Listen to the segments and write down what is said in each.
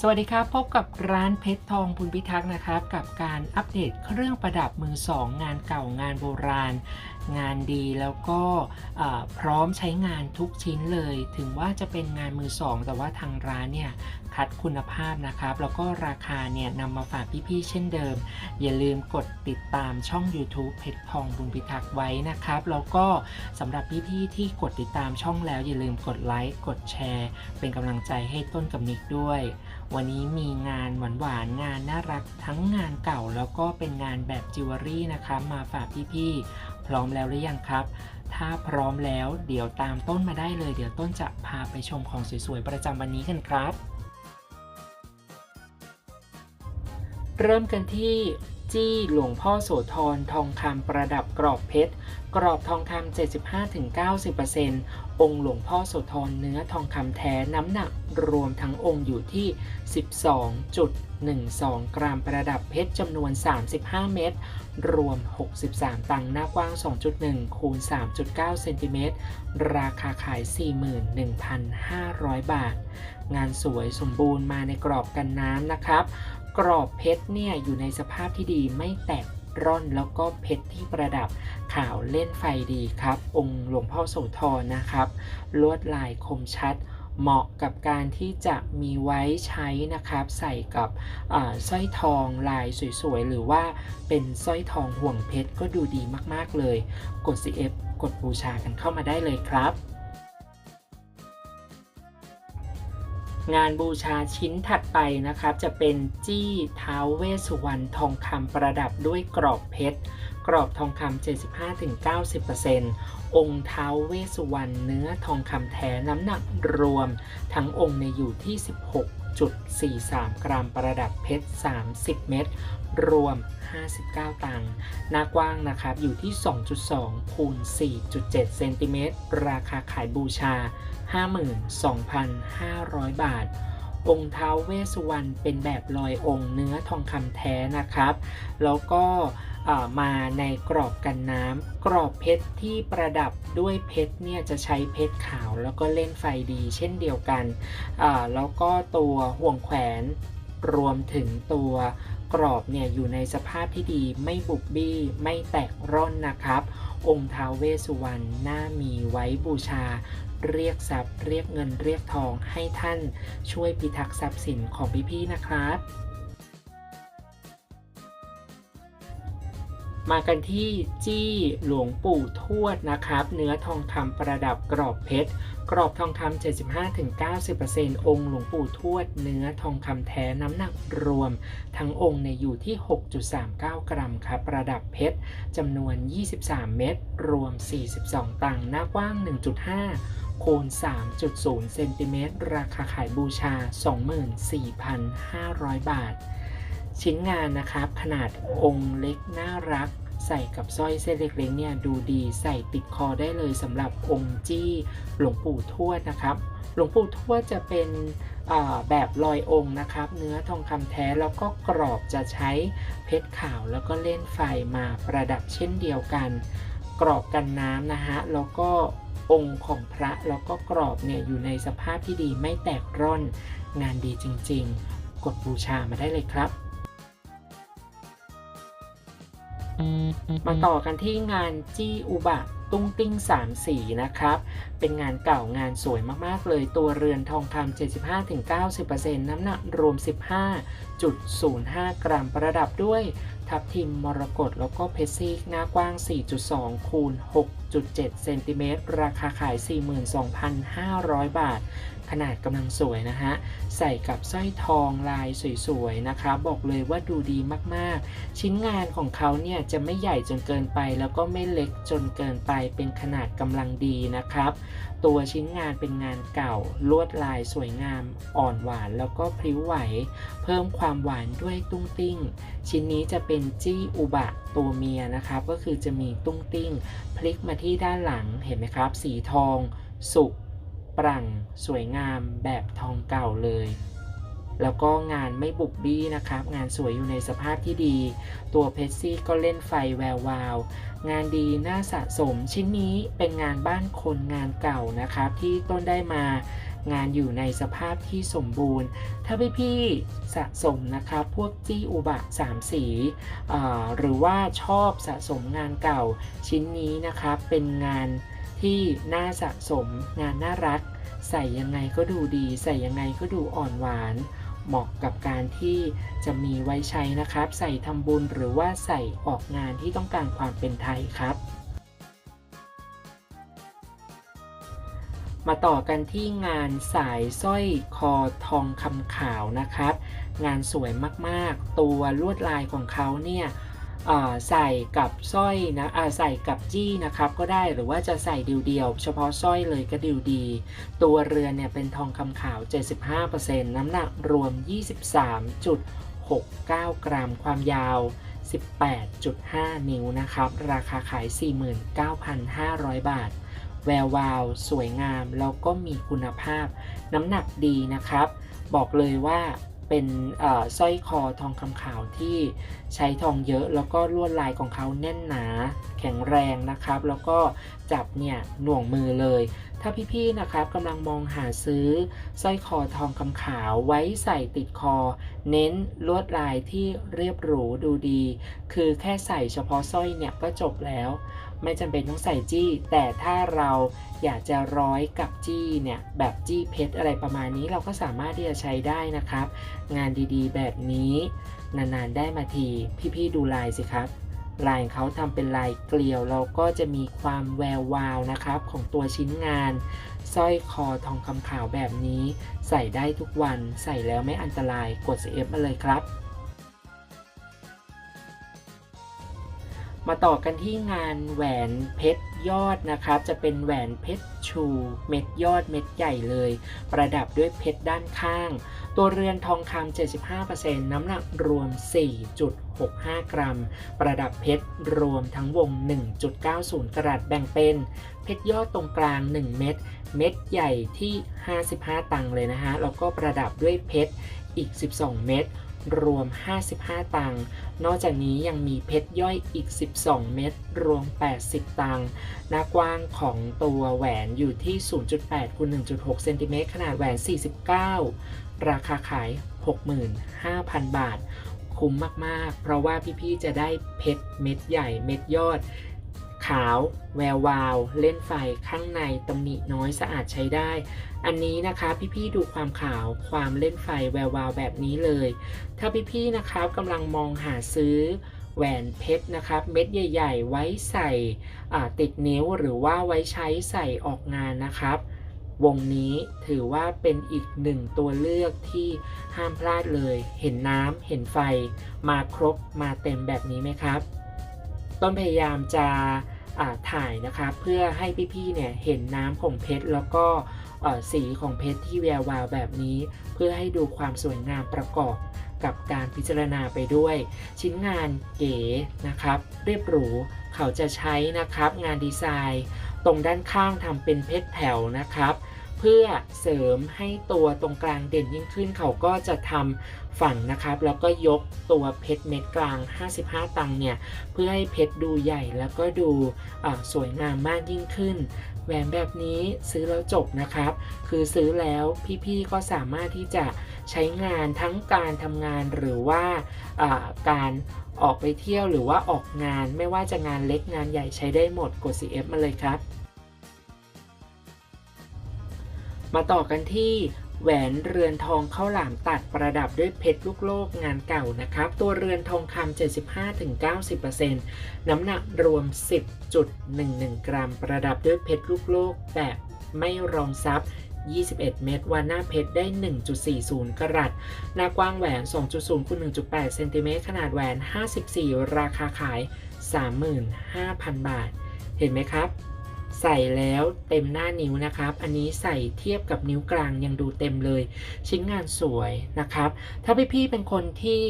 สวัสดีครับ พบกับร้านเพชรทองพุนพิทักษ์นะครับ กับการอัปเดตเครื่องประดับมือสองงานเก่างานโบราณ งานดีแล้วก็พร้อมใช้งานทุกชิ้นเลย ถึงว่าจะเป็นงานมือสองแต่ว่าทางร้านเนี่ยคัดคุณภาพนะครับ แล้วก็ราคาเนี่ยนำมาฝากพี่ๆเช่นเดิม อย่าลืมกดติดตามช่อง YouTube เพชรทองบุญพิทักษ์ไว้นะครับ แล้วก็สำหรับพี่ๆที่กดติดตามช่องแล้ว อย่าลืมกดไลค์กดแชร์ เป็นกำลังใจให้ต้นกับนิกด้วย วันนี้มีงานหวานๆงานน่ารักทั้งงานเก่าแล้วก็เป็นงานแบบจิวเวลรี่นะคะมาฝากพี่ๆพร้อมแล้วหรือยังครับ ถ้าพร้อมแล้วเดี๋ยวตามต้นมาได้เลย เดี๋ยวต้นจะพาไปชมของสวยๆประจำวันนี้กันครับ เริ่มกันที่ จี้หลวงพ่อโสธรทองคำประดับกรอบเพชร กรอบทองคำ 75-90%องค์หลวงพ่อโสธรเนื้อทองคำแท้น้ำหนักรวมทั้งองค์อยู่ที่ 12.12 กรัมประดับเพชรจำนวน 35 เม็ดรวม 63 ตังหน้ากว้าง 2.1 คูณ 3.9 เซนติเมตร ราคาขาย 41,500 บาท งานสวยสมบูรณ์มาในกรอบกันน้ำนะครับ กรอบเพชรเนี่ยอยู่ในสภาพที่ดีไม่แตกร่อนแล้วก็เพชรที่ประดับขาวเล่นไฟดีครับ องค์หลวงพ่อโสธรนะครับ ลวดลายคมชัด เหมาะกับการที่จะมีไว้ใช้นะครับ ใส่กับสร้อยทองลายสวยๆ หรือว่าเป็นสร้อยทองห่วงเพชรก็ดูดีมากๆเลย กด CF กดบูชากันเข้ามาได้เลยครับ งานบูชาชิ้นถัดไปนะครับ จะเป็นจี้เท้าเวสุวรรณทองคำประดับด้วยกรอบเพชร กรอบทองคำ75-90%องค์เท้าเวสุวรรณเนื้อทองคำแท้น้ำหนักรวม ทั้งองค์ในอยู่ที่ 16.43 กรัมประดับเพชร 30 เม็ดรวม 59 ตังค์หน้ากว้างนะครับอยู่ที่ 2.2คูณ4.7 เซนติเมตรราคาขายบูชา 52,500 บาท องค์ท้าเวสสุวรรณเป็นแบบลอยองค์เนื้อทองคำแท้นะครับ แล้วก็มาในกรอบกันน้ำกรอบเพชรที่ประดับด้วยเพชรเนี่ยจะใช้เพชรขาวแล้วก็เล่นไฟดีเช่นเดียวกัน แล้วก็ตัวห่วงแขวนรวมถึงตัวกรอบเนี่ยอยู่ในสภาพที่ดีไม่บุบบี้ไม่แตกร่อนนะครับ องค์ท้าวเวสสุวรรณน่ามีไว้บูชาเรียกทรัพย์ เรียกเงินเรียกทองให้ท่านช่วยพิทักษ์ทรัพย์สินของพี่ๆนะครับ มากันที่จี้หลวงปู่ทวดนะครับ เนื้อทองคำประดับกรอบเพชรกรอบทองคำ 75-90%องค์หลวงปู่ทวด เนื้อทองคำแท้น้ำหนักรวม ทั้งองค์ในอยู่ที่ 6.39 กรัมครับประดับเพชรจำนวน 23 เม็ดรวม 42 ตังค์หน้ากว้าง 1.5 คูณ 3.0 เซนติเมตร ราคาขายบูชา 24,500 บาท ชิ้นงานนะครับ ขนาดองค์เล็กน่ารัก ใส่กับสร้อยเส้นเล็กๆเนี่ยดูดีใส่ติดคอได้เลยสำหรับองค์จี้หลวงปู่ทวดนะครับ หลวงปู่ทวดจะเป็นแบบลอยองค์นะครับ เนื้อทองคำแท้แล้วก็กรอบจะใช้เพชรขาวแล้วก็เล่นไฟมาประดับเช่นเดียวกัน กรอบกันน้ำนะฮะแล้วก็ องค์ของพระแล้วก็กรอบเนี่ยอยู่ในสภาพที่ดีไม่แตกร่อนงานดีจริง ๆ กดบูชามาได้เลยครับมาต่อกันที่งานจี้อุบะ ตุ้งติ้งสามสีนะครับ เป็นงานเก่างานสวยมากๆ เลยตัวเรือนทองคำ 75-90%น้ำหนักรวม 15.05 กรัมประดับด้วย ทับทิมมรกตแล้วก็เพชรซีกหน้ากว้าง 4.2 คูณ 6.7 เซนติเมตรราคาขาย 42,500 บาท ขนาดกำลังสวยนะฮะ ใส่กับสร้อยทองลายสวยๆนะคะ บอกเลยว่าดูดีมากๆ ชิ้นงานของเขาเนี่ยจะไม่ใหญ่จนเกินไป แล้วก็ไม่เล็กจนเกินไปเป็นขนาดกำลังดีนะครับ ตัวชิ้นงานเป็นงานเก่า ลวดลายสวยงามอ่อนหวานแล้วก็พริ้วไหว เพิ่มความหวานด้วยตุ้งติ้ง ชิ้นนี้จะเป็นจี้อุบะตัวเมียนะครับ ก็คือจะมีตุ้งติ้ง พลิกมาที่ด้านหลังเห็นไหมครับ สีทอง สุก ปรั่งสวยงามแบบทองเก่าเลย แล้วก็งานไม่บุบบี้นะครับ งานสวยอยู่ในสภาพที่ดี ตัวเพชซี่ก็เล่นไฟแวววาว งานดีน่าสะสมชิ้นนี้เป็นงานบ้านคนงานเก่านะครับ ที่ต้นได้มางานอยู่ในสภาพที่สมบูรณ์ ถ้าพี่ๆสะสมนะครับพวกจี้อุบะสามสี หรือว่าชอบสะสมงานเก่าชิ้นนี้นะครับเป็นงาน ที่น่าสะสมงานน่ารัก ใส่ยังไงก็ดูดี ใส่ยังไงก็ดูอ่อนหวาน เหมาะกับการที่จะมีไว้ใช้นะครับ ใส่ทำบุญหรือว่าใส่ออกงานที่ต้องการความเป็นไทยครับมาต่อกันที่งานสายสร้อยคอทองคำขาวนะครับ งานสวยมากๆ ตัวลวดลายของเขาเนี่ย ใส่กับสร้อยนะใส่กับจี้นะครับก็ได้หรือว่าจะใส่เดียวๆเฉพาะสร้อยเลยก็ดีดี ตัวเรือนเนี่ยเป็นทองคำขาว 75%น้ำหนักรวม 23.69 กรัมความยาว 18.5 นิ้วนะครับ ราคาขาย 49,500 บาท แวววาว สวยงาม แล้วก็มีคุณภาพ น้ำหนักดีนะครับ บอกเลยว่า เป็นสร้อยคอทองคำขาวที่ใช้ทองเยอะแล้วก็ลวดลายของเขาแน่นหนาแข็งแรงนะครับ แล้วก็จับเนี่ยหน่วงมือเลย ถ้าพี่ๆนะครับกำลังมองหาซื้อสร้อยคอทองคำขาวไว้ใส่ติดคอ เน้นลวดลายที่เรียบหรูดูดี คือแค่ใส่เฉพาะสร้อยเนี่ยก็จบแล้ว ไม่จำเป็นต้องใส่จี้ แต่ถ้าเราอยากจะร้อยกับจี้เนี่ยแบบจี้เพชรอะไรประมาณนี้เราก็สามารถที่จะใช้ได้นะครับ งานดีๆ แบบนี้ นานๆได้มาทีพี่ๆดูลายสิครับลายเขาทำเป็นลายเกลียวแล้วก็จะมีความแวววาวนะครับ ของตัวชิ้นงานสร้อยคอทองคำขาวแบบนี้ ใส่ได้ทุกวันใส่แล้วไม่อันตรายกด CF มาเลยครับ มาต่อกันที่งานแหวนเพชรยอดนะครับ จะเป็นแหวนเพชรชูเม็ดยอดเม็ดใหญ่เลย ประดับด้วยเพชรด้านข้าง ตัวเรือนทองคำ75%น้ำหนักรวม 4.65 กรัม ประดับเพชรรวมทั้งวง 1.90 กรัตแบ่งเป็น เพชรยอดตรงกลาง 1 เม็ดเม็ดใหญ่ที่ 55 ตังค์เลยนะฮะแล้วก็ประดับด้วยเพชรอีก 12 เม็ด รวม 55 ตังค์ นอกจากนี้ยังมีเพชรย่อยอีก 12 เม็ดรวม 80 ตังค์หน้ากว้างของตัวแหวนอยู่ที่ 0.8คูณ1.6เซนติเมตรขนาดแหวน 49 ราคาขาย 65,000 บาท คุ้มมาก ๆ เพราะว่าพี่ ๆ จะได้เพชรเม็ดใหญ่เม็ดยอด ขาว แวววาว เล่นไฟข้างในตำหนิน้อยสะอาดใช้ได้ อันนี้นะคะพี่ๆดูความขาวความเล่นไฟแวววาวแบบนี้เลย ถ้าพี่ๆนะครับกำลังมองหาซื้อแหวนเพชรนะครับ เม็ดใหญ่ ๆ ไว้ใส่อ่าติดนิ้วหรือว่าไว้ใช้ใส่ออกงานนะครับ วงนี้ถือว่าเป็นอีกหนึ่งตัวเลือกที่ห้ามพลาดเลย เห็นน้ำเห็นไฟ มาครบมาเต็มแบบนี้ไหมครับ ต้นพยายามจะ ถ่ายนะคะเพื่อให้พี่ๆเนี่ยเห็นน้ำของเพชรแล้วก็สีของเพชรที่แวววาวแบบนี้ เพื่อให้ดูความสวยงามประกอบกับการพิจารณาไปด้วย ชิ้นงานเก๋นะครับ เรียบหรูเขาจะใช้นะครับงานดีไซน์ ตรงด้านข้างทำเป็นเพชรแผ่วนะครับ เพื่อเสริมให้ตัวตรงกลางเด่นยิ่งขึ้น เขาก็จะทำฝั่งนะครับ แล้วก็ยกตัวเพชรเม็ดกลาง 55 ตังค์เนี่ย เพื่อให้เพชรดูใหญ่แล้วก็ดูสวยงามมากยิ่งขึ้น แหวนแบบนี้ซื้อแล้วจบนะครับ คือซื้อแล้วพี่ๆก็สามารถที่จะใช้งานทั้งการทำงานหรือว่าอ่าการออกไปเที่ยวหรือว่าออกงานไม่ว่าจะงานเล็กงานใหญ่ใช้ได้หมดกด CF มาเลยครับ มาต่อกันที่แหวนเรือนทองข้าวหลามตัดประดับด้วยเพชรลูกโลกงานเก่านะครับ ตัวเรือนทองคำ75-90%น้ำหนักรวม 10.11 กรัม ประดับด้วยเพชรลูกโลกแบบไม่รองซับ21 เม็ดวันหน้าเพชรได้ 1.40 กรัตหน้ากว้างแหวน 2.0คูณ1.8 เซนติเมตร ขนาดแหวน 54 ราคาขาย 35,000 บาท เห็นไหมครับ ใส่แล้วเต็มหน้านิ้วนะครับ อันนี้ใส่เทียบกับนิ้วกลางยังดูเต็มเลย ชิ้นงานสวยนะครับ ถ้าพี่ๆเป็นคนที่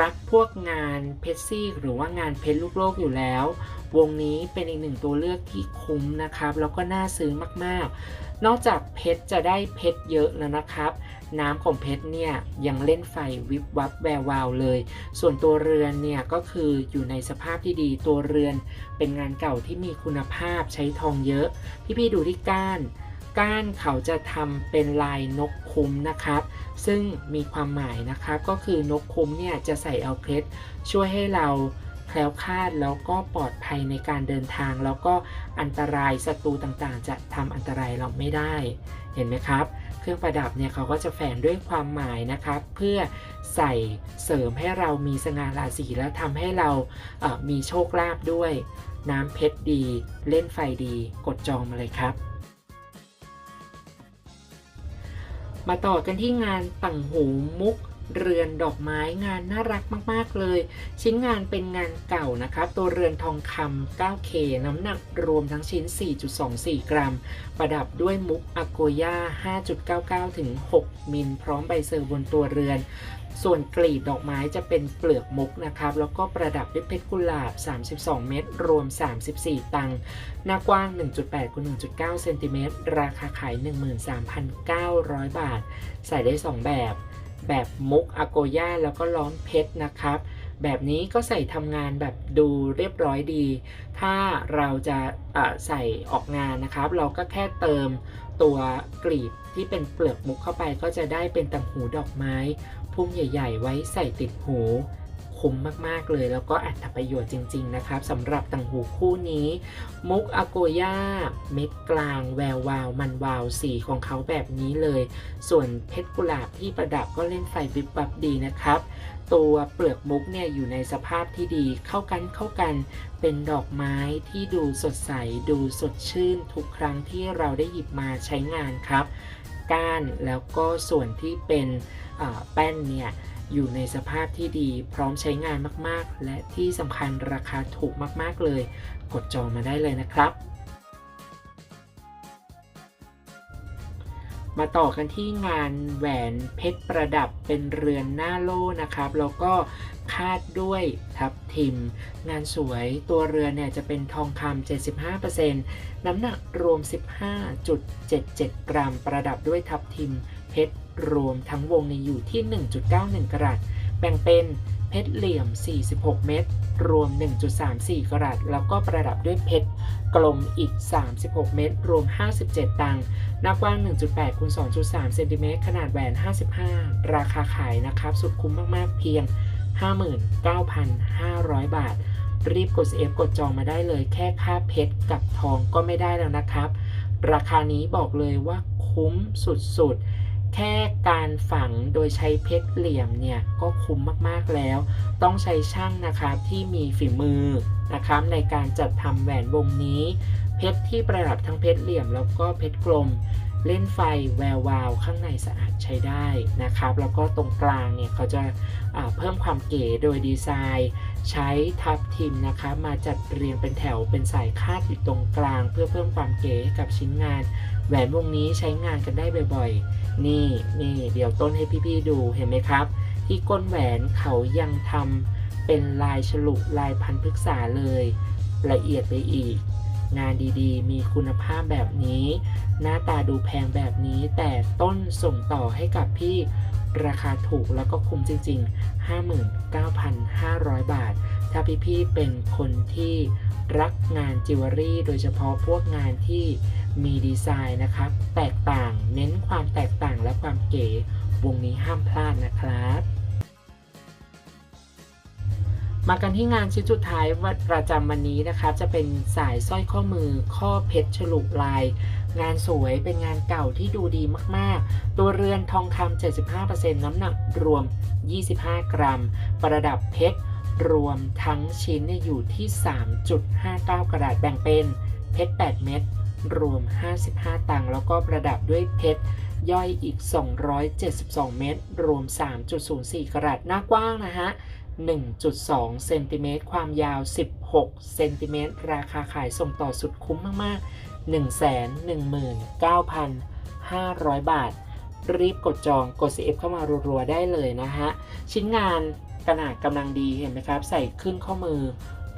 รักพวกงานเพชรซี่หรือว่างานเพชรลูกโลกอยู่แล้ว วงนี้เป็นอีกหนึ่งตัวเลือกที่คุ้มนะครับ แล้วก็น่าซื้อมากๆ นอกจากเพชรจะได้เพชรเยอะแล้วนะครับ น้ำของเพชรเนี่ยยังเล่นไฟวิบวับแวววาวเลย ส่วนตัวเรือนเนี่ยก็คืออยู่ในสภาพที่ดีตัวเรือน เป็นงานเก่าที่มีคุณภาพใช้ทองเยอะ พี่ๆดูที่ก้านก้านเขาจะทำเป็นลายนกคุ้มนะครับ ซึ่งมีความหมายนะครับ ก็คือนกคุ้มเนี่ยจะใส่เอาเพชรช่วยให้เราแคล้วคลาดแล้วก็ปลอดภัยในการเดินทาง แล้วก็อันตรายศัตรูต่างๆ จะทำอันตรายเราไม่ได้ เห็นไหมครับ เครื่องประดับเนี่ยเขาก็จะแฝงด้วยความหมายนะครับ เพื่อใส่เสริมให้เรามีสง่าราศีและทำให้เราเอ่อมีโชคลาภด้วย น้ำเพชรดี เล่นไฟดี กดจองมาเลยครับมาต่อกันที่งานต่างหูมุก เรือนดอกไม้งานน่ารักมากๆเลย ชิ้นงานเป็นงานเก่านะครับตัวเรือนทองคำ 9K น้ำหนักรวมทั้งชิ้น 4.24 กรัม ประดับด้วยมุกอโกย่า 5.99 ถึง 6 มิล พร้อมใบเซอร์บนตัวเรือน ส่วนกลีบดอกไม้จะเป็นเปลือกมุกนะครับ แล้วก็ประดับด้วยเพชรกุหลาบ 32 เม็ดรวม 34 ตังค์หน้ากว้าง 1.8คูณ1.9 เซนติเมตร ราคาขาย 13,900 บาท ใส่ได้ 2 แบบ แบบมุกอโกย่าแล้วก็ล้อมเพชรนะครับ แบบนี้ก็ใส่ทำงานแบบดูเรียบร้อยดี ถ้าเราจะะใส่ออกงานนะครับ เราก็แค่เติมตัวกลีบที่เป็นเปลือกมุกเข้าไปก็จะได้เป็นต่างหูดอกไม้ พุ่มใหญ่ ๆ ไว้ใส่ติดหู คุ้มมากๆเลย แล้วก็อัตประโยชน์จริง ๆ นะครับสำหรับต่างหูคู่นี้ มุกอโกย่าเม็ดกลางแวววาว มันวาวสีของเขาแบบนี้เลย ส่วนเพชรกุหลาบที่ประดับก็เล่นไฟวิบวับดีนะครับ ตัวเปลือกมุกเนี่ยอยู่ในสภาพที่ดีเข้ากันเข้ากันเป็นดอกไม้ที่ดูสดใส ดูสดชื่น ทุกครั้งที่เราได้หยิบมาใช้งานครับ ก้านแล้วก็ส่วนที่เป็นแป้นเนี่ย อยู่ในสภาพที่ดีพร้อมใช้งานมากๆ และที่สำคัญราคาถูกมากๆเลย กดจองมาได้เลยนะครับ มาต่อกันที่งานแหวนเพชรประดับเป็นเรือนหน้าโล่นะครับ แล้วก็คาดด้วยทับทิม งานสวยตัวเรือนเนี่ยจะเป็นทองคำ75%น้ำหนักรวม 15.77 กรัม ประดับด้วยทับทิมเพชร รวมทั้งวงในอยู่ที่ 1.91 กรัตแบ่งเป็นเพชรเหลี่ยม 46 เม็ดรวม 1.34 กรัตแล้วก็ประดับด้วยเพชรกลมอีก 36 เม็ดรวม 57 ตังค์หน้ากว้าง 1.8คูณ2.3 เซนติเมตรขนาดแหวน 55 ราคาขายนะครับ สุดคุ้มมาก ๆ เพียง 59,500 บาท รีบกด F กดจองมาได้เลย แค่ค่าเพชรกับทองก็ไม่ได้แล้วนะครับ ราคานี้บอกเลยว่าคุ้มสุด ๆ แค่การฝังโดยใช้เพชรเหลี่ยมเนี่ยก็คุ้มมากๆแล้ว ต้องใช้ช่างนะครับที่มีฝีมือนะครับในการจัดทำแหวนวงนี้ เพชรที่ประดับทั้งเพชรเหลี่ยมแล้วก็เพชรกลมเล่นไฟแวววาวข้างในสะอาดใช้ได้นะครับ แล้วก็ตรงกลางเนี่ยเขาจะาเพิ่มความเก๋โดยดีไซน์ ใช้ทับทิมนะคะ มาจัดเรียงเป็นแถวเป็นสายคาดอยู่ตรงกลาง เพื่อเพิ่มความเก๋กับชิ้นงาน แหวนวงนี้ใช้งานกันได้บ่อยๆ นี่นี่เดี๋ยวต้นให้พี่ๆดูเห็นไหมครับ ที่ก้นแหวนเขายังทำเป็นลายฉลุลายพันพฤกษาเลย ละเอียดไปอีก งานดีๆ มีคุณภาพแบบนี้ หน้าตาดูแพงแบบนี้ แต่ต้นส่งต่อให้กับพี่ราคาถูกแล้วก็คุ้มจริง ๆ 59,500 บาท ถ้าพี่ๆเป็นคนที่รักงานจิวเวลรี่ โดยเฉพาะพวกงานที่มีดีไซน์นะครับแตกต่างเน้นความแตกต่างและความเก๋วงนี้ห้ามพลาดนะครับ มากันที่งานชิ้นสุดท้ายวัดประจำวันนี้นะครับจะเป็นสายสร้อยข้อมือข้อเพชรฉลุลาย งานสวยเป็นงานเก่าที่ดูดีมากๆ ตัวเรือนทองคำ75%น้ำหนักรวม 25 กรัม ประดับเพชร รวมทั้งชิ้นอยู่ที่ 3.59 กระดาษแบ่งเป็นเพชร 8 เม็ดรวม 55 ตังค์แล้วก็ประดับด้วยเพชร ย่อยอีก 272 เม็ดรวม 3.04 กรัตหน้ากว้างนะฮะ 1.2 เซนติเมตรความยาว 16 เซนติเมตรราคาขายส่งต่อสุดคุ้มมาก ๆ 119,500 บาท รีบกดจองกด CF เข้ามารัว ๆ ได้เลยนะฮะ ชิ้นงาน ขนาดกำลังดีเห็นไหมครับ ใส่ขึ้นข้อมือ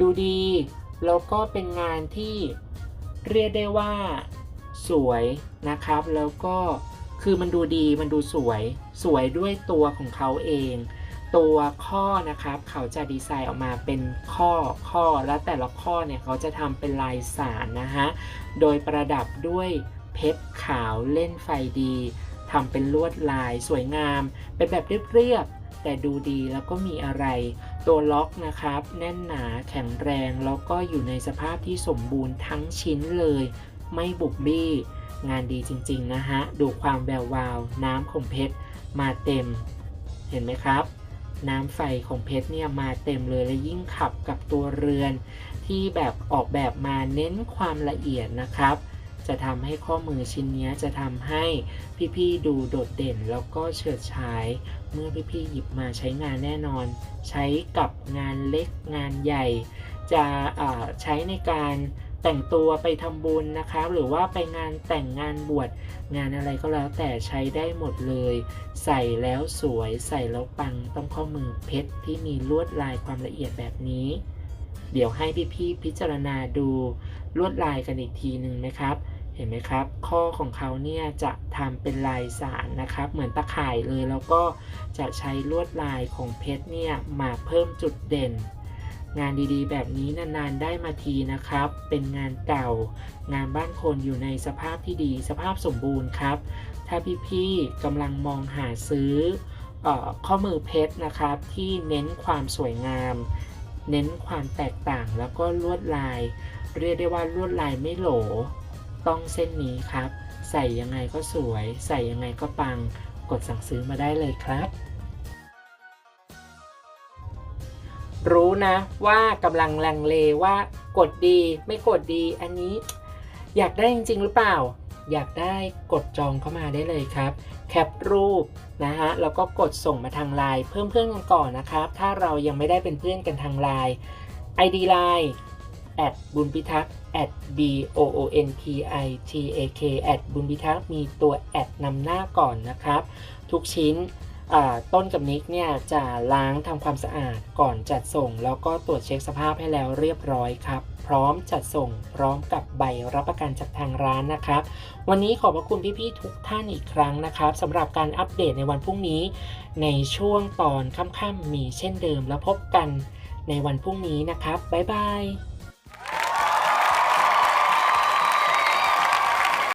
ดูดี แล้วก็เป็นงานที่เรียกได้ว่าสวยนะครับ แล้วก็คือมันดูดีมันดูสวย สวยด้วยตัวของเขาเอง ตัวข้อนะครับ เขาจะดีไซน์ออกมาเป็นข้อข้อแล้วแต่ละข้อเนี่ยเขาจะทำเป็นลายสารนะฮะ โดยประดับด้วยเพชรขาวเล่นไฟดีทำเป็นลวดลายสวยงาม เป็นแบบเรียบๆ แต่ดูดีแล้วก็มีอะไร ตัวล็อกนะครับ แน่นหนาแข็งแรง แล้วก็อยู่ในสภาพที่สมบูรณ์ทั้งชิ้นเลย ไม่บุบบี้ งานดีจริงๆนะฮะ ดูความแวววาว น้ำของเพชรมาเต็ม เห็นไหมครับน้ำไฟของเพชรเนี่ยมาเต็มเลยและยิ่งขับกับตัวเรือน ที่แบบออกแบบมาเน้นความละเอียดนะครับ จะทำให้ข้อมือชิ้นนี้จะทำให้พี่ๆดูโดดเด่นแล้วก็เฉิดฉาย เมื่อพี่ๆหยิบมาใช้งานแน่นอน ใช้กับงานเล็กงานใหญ่ จะใช้ในการแต่งตัวไปทำบุญนะครับหรือว่าไปงานแต่งงานบวชงานอะไรก็แล้วแต่ใช้ได้หมดเลย ใส่แล้วสวยใส่แล้วปังต้องข้อมือเพชรที่มีลวดลายความละเอียดแบบนี้ เดี๋ยวให้พี่ๆพิจารณาดูลวดลายกันอีกทีหนึ่งนะครับ เห็นไหมครับ ข้อของเขาเนี่ยจะทำเป็นลายสารนะครับ เหมือนตะข่ายเลยแล้วก็จะใช้ลวดลายของเพชรเนี่ยมาเพิ่มจุดเด่น งานดีๆ แบบนี้นานๆได้มาทีนะครับ เป็นงานเก่างานบ้านคนอยู่ในสภาพที่ดีสภาพสมบูรณ์ครับ ถ้าพี่ๆกำลังมองหาซื้อออข้อมือเพชรนะครับที่เน้นความสวยงาม เน้นความแตกต่างแล้วก็ลวดลาย เรียกได้ว่าลวดลายไม่โหล ต้องเส้นนี้ครับ ใส่ยังไงก็สวย ใส่ยังไงก็ปัง กดสั่งซื้อมาได้เลยครับ รู้นะว่ากำลังลังเลว่ากดดีไม่กดดีอันนี้ อยากได้จริง ๆ หรือเปล่า อยากได้กดจองเข้ามาได้เลยครับ แคปรูปนะฮะแล้วก็กดส่งมาทางไลน์เพิ่มเพื่อนกันก่อนนะครับ ถ้าเรายังไม่ได้เป็นเพื่อนกันทางไลน์ ID Line แอดบุญพิทักษ์ at b o o n p i t a k แอดบุญพิทักษ์มีตัวแอดนำหน้าก่อนนะครับ ทุกชิ้นต้นกับนิกเนี่ยจะล้างทำความสะอาดก่อนจัดส่ง แล้วก็ตรวจเช็คสภาพให้แล้วเรียบร้อยครับ พร้อมจัดส่งพร้อมกับใบรับประกันจากทางร้านนะครับ วันนี้ขอบพระคุณพี่ๆทุกท่านอีกครั้งนะครับสำหรับการอัปเดตในวันพรุ่งนี้ ในช่วงตอนค่ำๆมีเช่นเดิมแล้วพบกันในวันพรุ่งนี้นะครับบ๊ายบาย